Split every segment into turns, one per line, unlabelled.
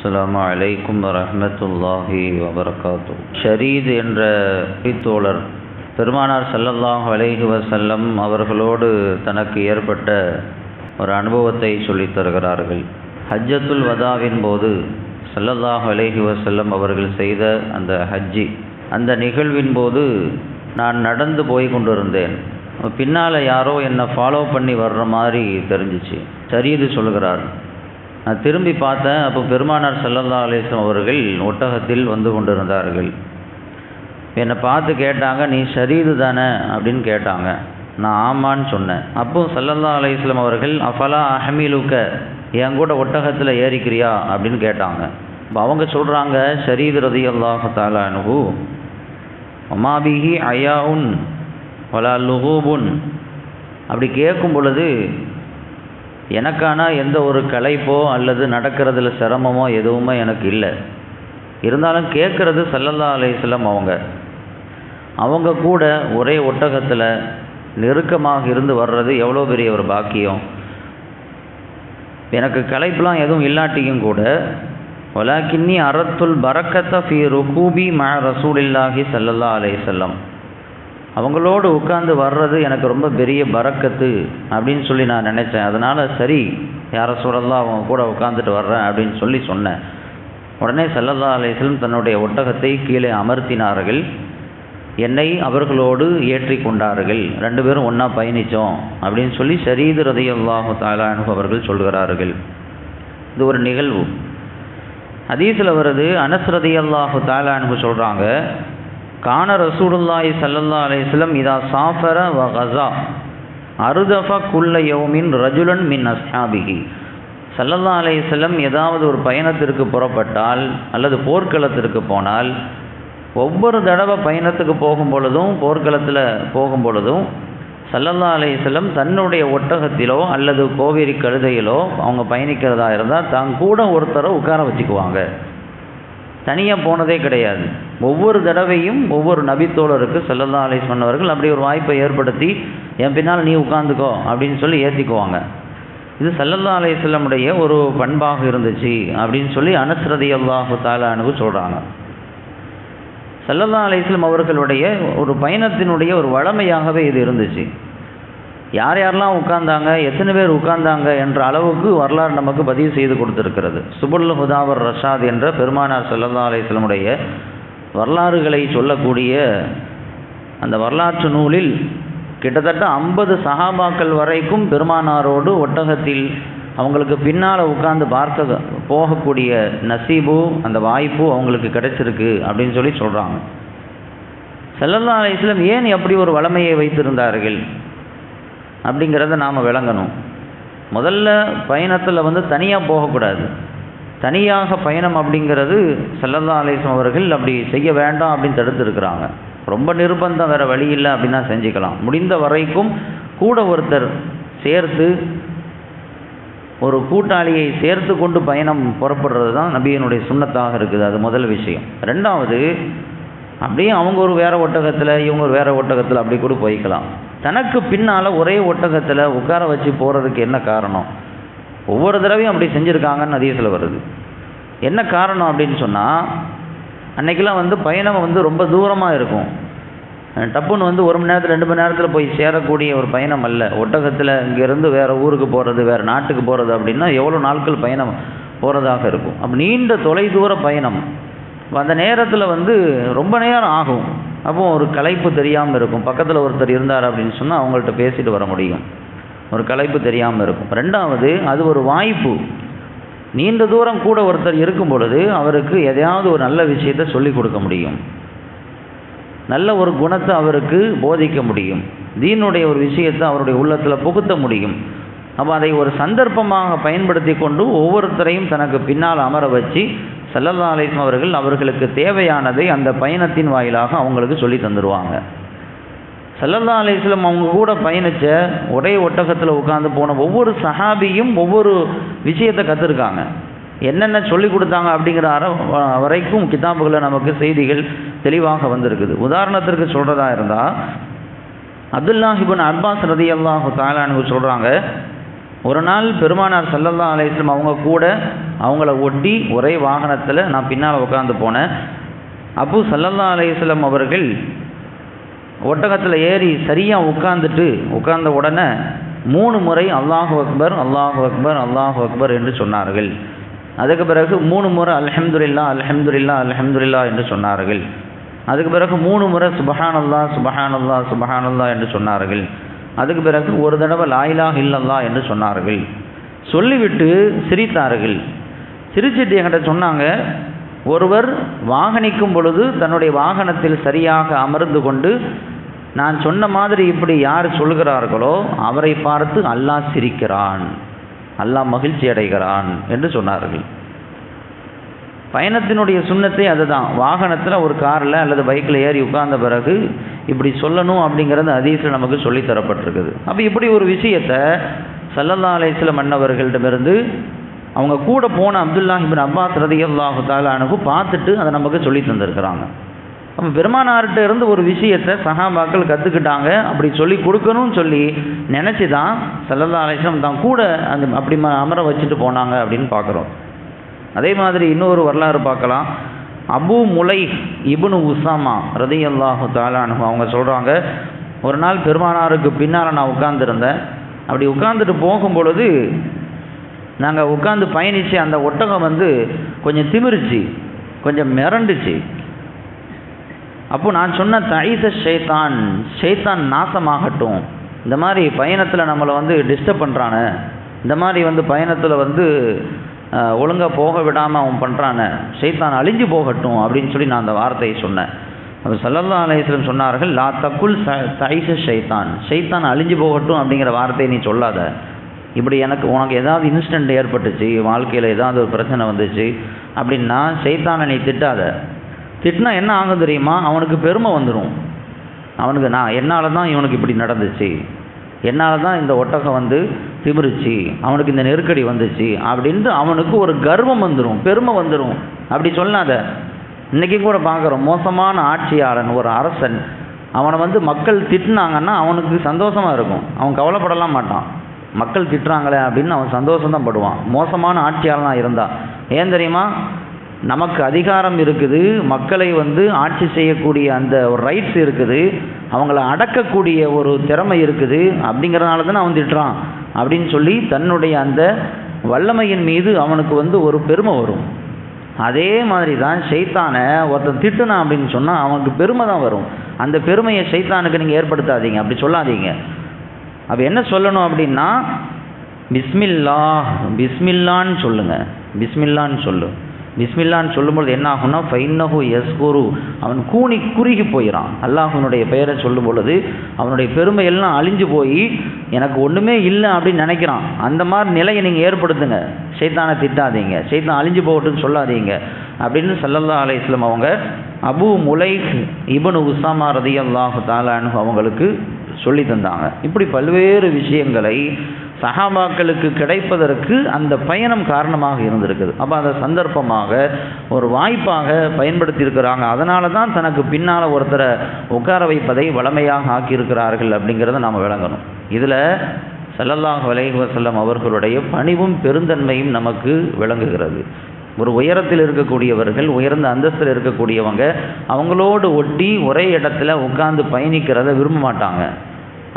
அஸ்லாம் அலைக்கும் வரமத்துல்லாஹி வபரகாத்து. ஷரீத் என்ற தோழர் பெருமானார் ஸல்லல்லாஹு அலைஹி வசல்லம் அவர்களோடு தனக்கு ஏற்பட்ட ஒரு அனுபவத்தை சொல்லித் தருகிறார்கள். ஹஜ்ஜத்துல் வதாவின் போது ஸல்லல்லாஹு அலைஹி வசல்லம் அவர்கள் செய்த அந்த ஹஜ்ஜி அந்த நிகழ்வின் போது நான் நடந்து போய் கொண்டிருந்தேன். பின்னால் யாரோ என்னை ஃபாலோ பண்ணி வர்ற மாதிரி தெரிஞ்சிச்சு. ஷரீது சொல்கிறார் நான் திரும்பி பார்த்தேன். அப்போ பெருமானார் சல்லல்லா அலிஸ்லாம் அவர்கள் ஒட்டகத்தில் வந்து கொண்டிருந்தார்கள். என்னை பார்த்து கேட்டாங்க நீ ஷரீது தானே? அப்படின்னு கேட்டாங்க. நான் ஆமான்னு சொன்னேன். அப்போ சல்லல்லா அலிஸ்லாம் அவர்கள் அஃபலா அஹமிலுக்க? என் கூட ஒட்டகத்தில் ஏறிக்கிறியா? அப்படின்னு கேட்டாங்க. இப்போ அவங்க சொல்கிறாங்க ஷரீது ரதி அல்லாஹ் தாலானு ஒமாபிஹி அயாவுன் வலா லுகூபுன். அப்படி கேட்கும் பொழுது எனக்கான எந்த ஒரு கலைப்போ அல்லது நடக்கிறதுல சிரமமோ எதுவுமே எனக்கு இல்லை. இருந்தாலும் கேட்குறது சல்லல்லா அலையம் அவங்க. அவங்க கூட ஒரே ஒட்டகத்தில் நெருக்கமாக இருந்து வர்றது எவ்வளோ பெரிய ஒரு பாக்கியம். எனக்கு கலைப்பெலாம் எதுவும் இல்லாட்டியும் கூட ஒலாக்கின்னி அறத்துல் பரக்கத்த ஃபி ருகூபி ம ரசூலில்லாஹி சல்லல்லா அலையம் அவங்களோடு உட்காந்து வர்றது எனக்கு ரொம்ப பெரிய பறக்கத்து அப்படின்னு சொல்லி நான் நினச்சேன். அதனால் சரி யாரை சொல்லலாம் அவங்க கூட உட்காந்துட்டு வர்றேன் அப்படின்னு சொல்லி சொன்னேன். உடனே சல்லல்லா அலிஸ்லம் தன்னுடைய ஒட்டகத்தை கீழே அமர்த்தினார்கள். என்னை அவர்களோடு ஏற்றி கொண்டார்கள். ரெண்டு பேரும் ஒன்றா பயணித்தோம் அப்படின்னு சொல்லி ஷரீது ரதையல்லாஹு தாலானு அவர்கள் சொல்கிறார்கள். இது ஒரு நிகழ்வு. அதீசில் வருது அனஸ் ரதி தாலானு சொல்கிறாங்க கான ரசூலுல்லாஹி சல்லல்லா அலையம் இதா சாஃபர வ கசா அருதஃப குல்ல யௌமின் ரஜுலன் மின் அஸ்ஹாபிகி சல்லல்லா அலையம் ஏதாவது ஒரு பயணத்திற்கு புறப்பட்டால் அல்லது போர்க்களத்திற்கு போனால் ஒவ்வொரு தடவை பயணத்துக்கு போகும் பொழுதும் போர்க்களத்தில் போகும் பொழுதும் சல்லல்லா அலையம் தன்னுடைய ஒட்டகத்திலோ அல்லது கோவேரி கழுதையிலோ அவங்க பயணிக்கிறதா இருந்தால் தான் கூட ஒருத்தரை உட்கார வச்சுக்குவாங்க. தனியாக போனதே கிடையாது. ஒவ்வொரு தடவையும் ஒவ்வொரு நபித்தோழருக்கு செல்லல்லா அலை சொன்னவர்கள் அப்படி ஒரு வாய்ப்பை ஏற்படுத்தி என் பின்னால் நீ உட்காந்துக்கோ அப்படின்னு சொல்லி ஏற்றிக்குவாங்க இது சல்லல்லா அலை செல்லமுடைய ஒரு பண்பாக இருந்துச்சு அப்படின்னு சொல்லி அனுசரதி அல்லாஹு தாலானுக்கு சொல்கிறாங்க சல்லல்லா அலிஸ்லம் அவர்களுடைய ஒரு பயணத்தினுடைய ஒரு வளமையாகவே இது இருந்துச்சு. யார் யாரெல்லாம் உட்கார்ந்தாங்க எத்தனை பேர் உட்கார்ந்தாங்க என்ற அளவுக்கு வரலாறு நமக்கு பதிவு செய்து கொடுத்துருக்கிறது. சுபுல் ஹுதாவர் ரஷாத் என்ற பெருமானார் சல்லல்லா அலிஸ்லமுடைய வரலாறுகளை சொல்லக்கூடிய அந்த வரலாற்று நூலில் கிட்டத்தட்ட ஐம்பது சகாபாக்கள் வரைக்கும் பெருமானாரோடு ஒட்டகத்தில் அவங்களுக்கு பின்னால் உட்கார்ந்து பார்க்க போகக்கூடிய நசீபு அந்த வாய்ப்பு அவங்களுக்கு கிடைச்சிருக்கு அப்படின்னு சொல்லி சொல்கிறாங்க செல்லல்லா அலிஸ்லம் ஏன் எப்படி ஒரு வளமையை வைத்திருந்தார்கள்? அப்படிங்கிறத நாம் விளங்கணும். முதல்ல பயணத்தில் வந்து தனியாக போகக்கூடாது. தனியாக பயணம் அப்படிங்கிறது செல்லல்லா அலிஸ்லம் அவர்கள் அப்படி செய்ய வேண்டாம் அப்படின்னு தடுத்துருக்குறாங்க. ரொம்ப நிர்பந்தம் வேறு வழி இல்லை அப்படின்னா செஞ்சுக்கலாம். முடிந்த வரைக்கும் கூட ஒருத்தர் சேர்த்து ஒரு கூட்டாளியை சேர்த்து கொண்டு பயணம் புறப்படுறது தான் நபியனுடைய சுண்ணத்தாக இருக்குது. அது முதல் விஷயம். ரெண்டாவது அப்படியே அவங்க ஒரு வேறு ஒட்டகத்தில் இவங்க ஒரு வேறு ஒட்டகத்தில் அப்படி கூட போய்க்கலாம். தனக்கு பின்னால் ஒரே ஒட்டகத்தில் உட்கார வச்சு போகிறதுக்கு என்ன காரணம்? ஒவ்வொரு தடவையும் அப்படி செஞ்சுருக்காங்கன்னு அதிகத்தில் வருது. என்ன காரணம் அப்படின்னு சொன்னால் அன்றைக்கெலாம் வந்து பயணம் வந்து ரொம்ப தூரமாக இருக்கும். டப்புன்னு வந்து ஒரு மணி நேரத்தில் ரெண்டு மணி நேரத்தில் போய் சேரக்கூடிய ஒரு பயணம் அல்ல. ஒட்டகத்தில் இங்கேருந்து வேறு ஊருக்கு போகிறது வேறு நாட்டுக்கு போகிறது அப்படின்னா எவ்வளோ நாட்கள் பயணம் போகிறதாக இருக்கும். அப்போ நீண்ட தொலைதூர பயணம். அந்த நேரத்தில் வந்து ரொம்ப நேரம் ஆகும். அப்போ ஒரு களைப்பு தெரியாமல் இருக்கும். பக்கத்தில் ஒருத்தர் இருந்தார் அப்படின்னு சொன்னால் அவங்கள்ட்ட பேசிட்டு வர முடியும். ஒரு கலைப்பு தெரியாமல் இருக்கும். ரெண்டாவது அது ஒரு வாய்ப்பு. நீண்ட தூரம் கூட ஒருத்தர் இருக்கும் பொழுது அவருக்கு எதையாவது ஒரு நல்ல விஷயத்தை சொல்லிக் கொடுக்க முடியும். நல்ல ஒரு குணத்தை அவருக்கு போதிக்க முடியும். தீனுடைய ஒரு விஷயத்தை அவருடைய உள்ளத்தில் புகுத்த முடியும். அப்போ அதை ஒரு சந்தர்ப்பமாக பயன்படுத்தி கொண்டு ஒவ்வொருத்தரையும் தனக்கு பின்னால் அமர வச்சு சல்லல்லா அலிஸ்லாம் அவர்கள் அவர்களுக்கு தேவையானதை அந்த பயணத்தின் வாயிலாக அவங்களுக்கு சொல்லி தந்துடுவாங்க சல்லல்லா அலிஸ்லம் அவங்க கூட பயணித்த ஒரே ஒட்டகத்தில் உட்காந்து போன ஒவ்வொரு சஹாபியும் ஒவ்வொரு விஷயத்தை கற்றுருக்காங்க என்னென்ன சொல்லி கொடுத்தாங்க அப்படிங்கிற அற வரைக்கும் கிதாபுகளில் நமக்கு செய்திகள் தெளிவாக வந்திருக்குது. உதாரணத்திற்கு சொல்கிறதா இருந்தால் அப்துல்லாஹிபின் அப்பாஸ் ரதி அல்லாஹு தாலானு சொல்கிறாங்க ஒரு நாள் பெருமானார் சல்லல்லா அலிஸ்லம் அவங்க கூட அவங்கள ஒட்டி ஒரே வாகனத்தில் நான் பின்னால் உட்காந்து போனேன். அபு சல்லல்லா அலையம் அவர்கள் ஒட்டகத்தில் ஏறி சரியாக உட்காந்துட்டு உட்கார்ந்த உடனே மூணு முறை அல்லாஹு அக்பர் அல்லாஹு அக்பர் அல்லாஹு அக்பர் என்று சொன்னார்கள். அதுக்கு பிறகு மூணு முறை அலஹம்துல்லா அலஹம்துல்லா அலஹம்துல்லா என்று சொன்னார்கள். அதுக்கு பிறகு மூணு முறை சுபஹானல்லா சுபஹானல்லா சுபஹானல்லா என்று சொன்னார்கள். அதுக்கு பிறகு ஒரு தடவை லாயிலாக இல்லல்லா என்று சொன்னார்கள். சொல்லிவிட்டு சிரித்தார்கள். சிரிச்சிட்டு என்கிட்ட சொன்னாங்க ஒருவர் வாகனிக்கும் பொழுது தன்னுடைய வாகனத்தில் சரியாக அமர்ந்து கொண்டு நான் சொன்ன மாதிரி இப்படி யார் சொல்கிறார்களோ அவரை பார்த்து அல்லாஹ் சிரிக்கிறான் அல்லாஹ் மகிழ்ச்சி அடைகிறான் என்று சொன்னார்கள். பயணத்தினுடைய சுண்ணத்தை அதுதான். வாகனத்தில் ஒரு காரில் அல்லது பைக்கில் ஏறி உட்கார்ந்த பிறகு இப்படி சொல்லணும் அப்படிங்கிறது அதீசில் நமக்கு சொல்லித்தரப்பட்டிருக்குது அப்போ இப்படி ஒரு விஷயத்தை சல்லல்லா அலைஸ்ல மன்னவர்களிடமிருந்து அவங்க கூட போன அப்துல்லாஹ் இபின் அப்பாஸ் ரதியல்லாஹு தாலானுக்கு பார்த்துட்டு அதை நமக்கு சொல்லி தந்திருக்கிறாங்க. அப்போ பெருமானார்கிட்ட இருந்து ஒரு விஷயத்தை சஹாபாக்கள் கற்றுக்கிட்டாங்க அப்படி சொல்லி கொடுக்கணும்னு சொல்லி நினச்சி தான் சல்லல்லா அலிஸ்லாம் தான் கூட அந்த அப்படி ம அமர வச்சுட்டு போனாங்க அப்படின்னு பார்க்குறோம் அதே மாதிரி இன்னொரு வரலாறு பார்க்கலாம். அபு முலை இபுனு உசாமா ரதி அல்லாஹு தாலானு அவங்க சொல்கிறாங்க ஒரு நாள் பெருமானாருக்கு பின்னால் நான் உட்காந்துருந்தேன் அப்படி உட்காந்துட்டு போகும் பொழுது நாங்கள் உட்காந்து பயணித்து அந்த ஒட்டகம் வந்து கொஞ்சம் திமிருச்சு கொஞ்சம் மிரண்டுச்சு. அப்போ நான் சொன்ன தைச ஷைத்தான் ஷைத்தான் நாசமாகட்டும். இந்த மாதிரி பயணத்தில் நம்மளை வந்து டிஸ்டர்ப் பண்ணுறானு இந்த மாதிரி வந்து பயணத்தில் வந்து ஒழுங்காக போக விடாமல் அவன் பண்ணுறானே சைத்தான் அழிஞ்சு போகட்டும் அப்படின்னு சொல்லி நான் அந்த வார்த்தையை சொன்னேன். அப்போ சல்லல்லா அலையம் சொன்னார்கள் லா தக்குல் ச தைச ஷைத்தான். ஷைத்தான் அழிஞ்சு போகட்டும் அப்படிங்கிற வார்த்தையை நீ சொல்லாத. இப்படி எனக்கு உனக்கு ஏதாவது இன்சிடெண்ட் ஏற்பட்டுச்சு வாழ்க்கையில் ஏதாவது ஒரு பிரச்சனை வந்துச்சு அப்படின்னா சைத்தானை நீ திட்டாத. திட்டினா என்ன ஆகும் தெரியுமா? அவனுக்கு பெருமை வந்துடும் அவனுக்கு நான் என்னால் தான் இவனுக்கு இப்படி நடந்துச்சு. என்னால் தான் இந்த ஒட்டகம் வந்து திமிருச்சு. அவனுக்கு இந்த நெருக்கடி வந்துச்சு. அப்படின்ட்டு அவனுக்கு ஒரு கர்வம் வந்துடும் பெருமை வந்துடும் அப்படி சொல்லாத. இன்றைக்கி கூட பார்க்குறோம் மோசமான ஆட்சியாளன் ஒரு அரசன் அவனை வந்து மக்கள் திட்டினாங்கன்னா அவனுக்கு சந்தோஷமாக இருக்கும். அவன் கவலைப்படலாம் மாட்டான். மக்கள் திட்டுறாங்களே அப்படின்னு அவன் சந்தோஷம் தான் படுவான். மோசமான ஆட்சியாளனாக இருந்தால் ஏன் தெரியுமா? நமக்கு அதிகாரம் இருக்குது மக்களை வந்து ஆட்சி செய்யக்கூடிய அந்த ஒரு ரைட்ஸ் இருக்குது அவங்கள அடக்கக்கூடிய ஒரு திறமை இருக்குது அப்படிங்கிறதுனால தான் அவன் திட்டுறான் அப்படின்னு சொல்லி தன்னுடைய அந்த வல்லமையின் மீது அவனுக்கு வந்து ஒரு பெருமை வரும். அதே மாதிரி தான் ஷைத்தானை ஒருத்தன் திட்டுனான் அப்படின்னு சொன்னால் அவனுக்கு பெருமை தான் வரும். அந்த பெருமையை சைத்தானுக்கு நீங்கள் ஏற்படுத்தாதீங்க அப்படி சொல்லாதீங்க. அப்போ என்ன சொல்லணும் அப்படின்னா பிஸ்மில்லா பிஸ்மில்லான்னு சொல்லுங்கள் பிஸ்மில்லான்னு சொல்லு. பிஸ்மில்லான்னு சொல்லும்பொழுது என்ன ஆகும்னா ஃபைன்னஹு எஸ்குரு அவன் கூனி குறுகி போயிடான் அல்லாஹனுடைய பெயரை சொல்லும் பொழுது அவனுடைய பெருமையெல்லாம் அழிஞ்சு போய் எனக்கு ஒன்றுமே இல்லை அப்படின்னு நினைக்கிறான். அந்த மாதிரி நிலையை நீங்கள் ஏற்படுத்துங்க. சைத்தானை திட்டாதீங்க. சைத்தான் அழிஞ்சு போகட்டுன்னு சொல்லாதீங்க. அப்படின்னு சல்லல்லா அலையம் அவங்க அபு முலை இபனு உசாமா ரதி அல்லாஹு தாலானு அவங்களுக்கு சொல்லி தந்தாங்க. இப்படி பல்வேறு விஷயங்களை சஹாபாக்களுக்கு கிடைப்பதற்கு அந்த பயணம் காரணமாக இருந்திருக்குது. அப்போ அந்த சந்தர்ப்பமாக ஒரு வாய்ப்பாக பயன்படுத்தியிருக்கிறாங்க. அதனால தான் தனக்கு பின்னால் ஒருத்தரை உட்கார வைப்பதை வளமையாக ஆக்கியிருக்கிறார்கள் அப்படிங்கிறத நாம் விளங்கணும். இதில் சல்லல்லாஹ் வலைவசல்லம் அவர்களுடைய பணிவும் பெருந்தன்மையும் நமக்கு விளங்குகிறது. ஒரு உயரத்தில் இருக்கக்கூடியவர்கள் உயர்ந்த அந்தஸ்தில் இருக்கக்கூடியவங்க அவங்களோடு ஒட்டி ஒரே இடத்துல உட்கார்ந்து பயணிக்கிறத விரும்ப மாட்டாங்க.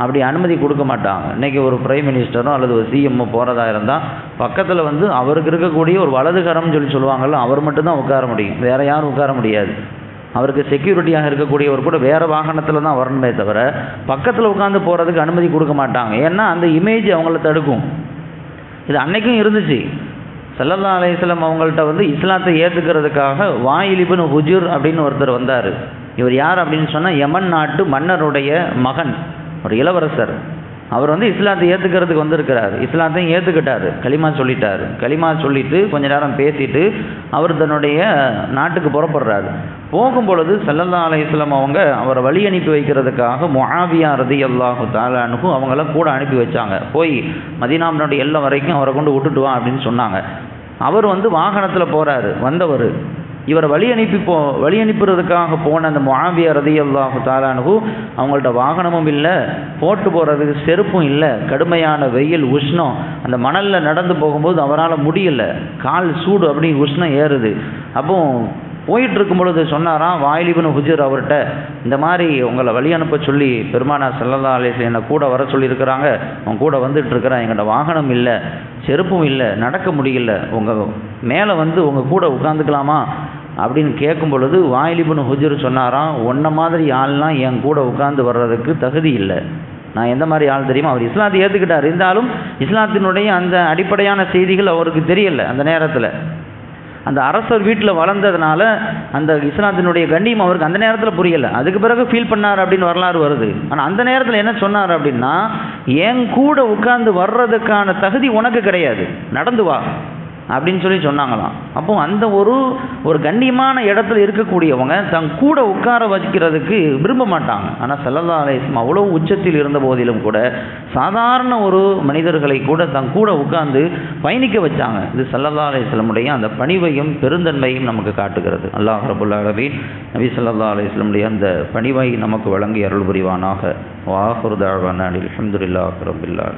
அப்படி அனுமதி கொடுக்க மாட்டாங்க. இன்றைக்கி ஒரு பிரைம் மினிஸ்டரோ அல்லது ஒரு சிஎம்மோ போகிறதா இருந்தால் பக்கத்தில் வந்து அவருக்கு இருக்கக்கூடிய ஒரு வலதுகரம்னு சொல்லி சொல்லுவாங்கள்ல அவர் மட்டும்தான் உட்கார முடியும். வேறு யாரும் உட்கார முடியாது. அவருக்கு செக்யூரிட்டியாக இருக்கக்கூடியவர் கூட வேறு வாகனத்தில் தான் வரணுமே தவிர பக்கத்தில் உட்காந்து போகிறதுக்கு அனுமதி கொடுக்க மாட்டாங்க. ஏன்னா அந்த இமேஜ் அவங்கள தடுக்கும். இது அன்னைக்கும் இருந்துச்சு. சல்லல்லா அலையம் அவங்கள்ட்ட வந்து இஸ்லாத்தை ஏற்றுக்கிறதுக்காக வாயிலிபின் ஹுஜூர் அப்படின்னு ஒருத்தர் வந்தார். இவர் யார் அப்படின்னு சொன்னால் யமன் நாட்டு மன்னருடைய மகன். ஒரு இளவரசர். அவர் வந்து இஸ்லாத்தை ஏற்றுக்கிறதுக்கு வந்திருக்கிறார். இஸ்லாத்தையும் ஏற்றுக்கிட்டார் களிமா சொல்லிட்டார். களிமா சொல்லிட்டு கொஞ்ச நேரம் பேசிட்டு அவர் தன்னுடைய நாட்டுக்கு புறப்படுறாரு. போகும் பொழுது சல்லல்லா அலையம் அவங்க அவரை வழி அனுப்பி வைக்கிறதுக்காக மொஹாவியா ரதி அல்லாஹு தாலானுக்கும் அவங்கள கூட அனுப்பி வச்சாங்க. போய் மதினாமனுடைய எல்லை வரைக்கும் அவரை கொண்டு விட்டுட்டு வா அப்படின்னு சொன்னாங்க. அவர் வந்து வாகனத்தில் போகிறாரு வந்தவர். இவரை வழி அனுப்பி போ வழி அனுப்புறதுக்காக போன அந்த முஆவியா ரதியல்லாஹு தாலானு அவங்கள்ட்ட வாகனமும் இல்லை போட்டு போகிறதுக்கு செருப்பும் இல்லை கடுமையான வெயில் உஷ்ணம் அந்த மணலில் நடந்து போகும்போது அவரால் முடியல. கால் சூடு அப்படி உஷ்ணம் ஏறுது. அப்போ போயிட்டு இருக்கும் பொழுது சொன்னாராம் வாயிலிபன் ஹுஜர் அவர்கிட்ட இந்த மாதிரி உங்களை வழி அனுப்ப சொல்லி பெருமானா செல்லல்லா அலேஸ் என்னை கூட வர சொல்லியிருக்கிறாங்க. அவன் கூட வந்துட்டு இருக்கிறான் எங்கிட்ட வாகனம் இல்லை செருப்பும் இல்லை நடக்க முடியல. உங்கள் மேலே வந்து உங்கள் கூட உட்காந்துக்கலாமா அப்படின்னு கேட்கும் பொழுது வாயிலிபுன் ஹுஜர் சொன்னாராம் ஒன்றை மாதிரி ஆள்லாம் என் கூட உட்காந்து வர்றதுக்கு தகுதி இல்லை. நான் எந்த மாதிரி ஆள் தெரியுமா? அவர் இஸ்லாத்தை ஏற்றுக்கிட்டார் இருந்தாலும் இஸ்லாத்தினுடைய அந்த அடிப்படையான செய்திகள் அவருக்கு தெரியல அந்த நேரத்தில். அந்த அரசர் வீட்டில் வளர்ந்ததுனால அந்த இஸ்லாத்தினுடைய கண்ணியம் அவருக்கு அந்த நேரத்தில் புரியலை. அதுக்கு பிறகு ஃபீல் பண்ணார் அப்படின்னு வரலாறு வருது. ஆனால் அந்த நேரத்தில் என்ன சொன்னார் அப்படின்னா என் கூட உட்கார்ந்து வர்றதுக்கான தகுதி உனக்கு கிடையாது. நடந்து வா. அப்படின்னு சொல்லி சொன்னாங்களாம். அப்போ அந்த ஒரு ஒரு கண்ணியமான இடத்துல இருக்கக்கூடியவங்க தன் கூட உட்கார வைக்கிறதுக்கு விரும்ப மாட்டாங்க. ஆனால் சல்லல்லா அலிஸ்லாம் அவ்வளோ உச்சத்தில் இருந்த போதிலும் கூட சாதாரண ஒரு மனிதர்களை கூட தன் கூட உட்கார்ந்து பயணிக்க வச்சாங்க. இது சல்லல்லா அலிஸ்லமுடைய அந்த பணிவையும் பெருந்தன்மையும் நமக்கு காட்டுகிறது. அல்லாஹ் ரபுல்லா அலபீன் நபி சல்லா அலிஸ்லமுடைய அந்த பணிவை நமக்கு வழங்கி அருள் புரிவானாக. வாஹுர்தாவான அஹமதுல்லா ரபுல்லா